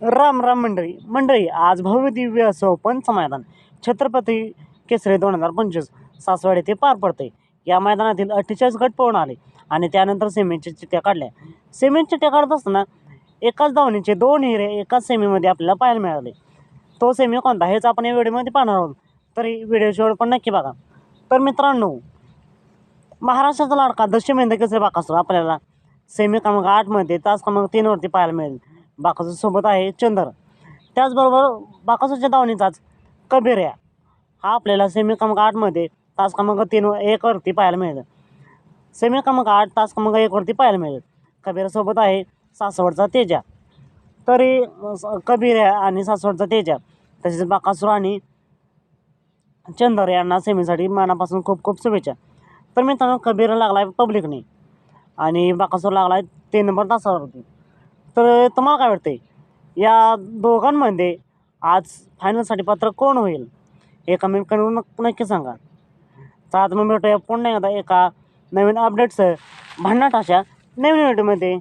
राम राम मंडळी. मंडळी आज भव्य दिव्य असं पंच मैदान. छत्रपती केसरी दोन हजार पंचवीस सासवड येथे पार पडते या मैदानातील अठ्ठेचाळीस गट पळून आले आणि त्यानंतर सिमेंटच्या चिठ्ठ्या काढल्या. सेमीच्या चिठ्ठ्या काढत असताना एकाच धावणीचे दोन हिरे एकाच सेमीमध्ये आपल्याला पाहायला मिळाले. तो सेमी कोणता हेच आपण या व्हिडिओमध्ये पाहणार आहोत. तरी व्हिडिओ शेवट पण नक्की बघा. तर मित्रांनो महाराष्ट्राचा लाडका दशमेंद केसरी बाकासूर आपल्याला सेमी क्रमांक आठमध्ये तास क्रमांक तीनवरती पाहायला मिळेल. बाकासूरसोबत आहे चंदर. त्याचबरोबर बाकासूरच्या दावणीचाच कबीर्या हा आपल्याला सेमी क्रमांक आठमध्ये तास क्रमांक तीन एकवरती पाहायला मिळेल. सेमी क्रमांक आठ तास क्रमांक एकवरती पाहायला मिळेल. कबीरासोबत आहे सासवडचा तेजा. तरी कबीर्या आणि सासवडचा तेजा. तसेच बाकासूर आणि चंदर यांना सेमीसाठी मनापासून खूप खूप शुभेच्छा. तर मित्रांनो कबीर लागला आहे पब्लिकने आणि बाकासूर लागला आहे तीन नंबर तासावरती. तर तुम्हाला काय वाटते या दोघांमध्ये आज फायनलसाठी पात्र कोण होईल? हे कमेंट करून नक्की सांगा. तर आता मग भेटूया पुन्हा एकदा एका नवीन अपडेट्स भन्नाट अशा नवीन व्हिडिओमध्ये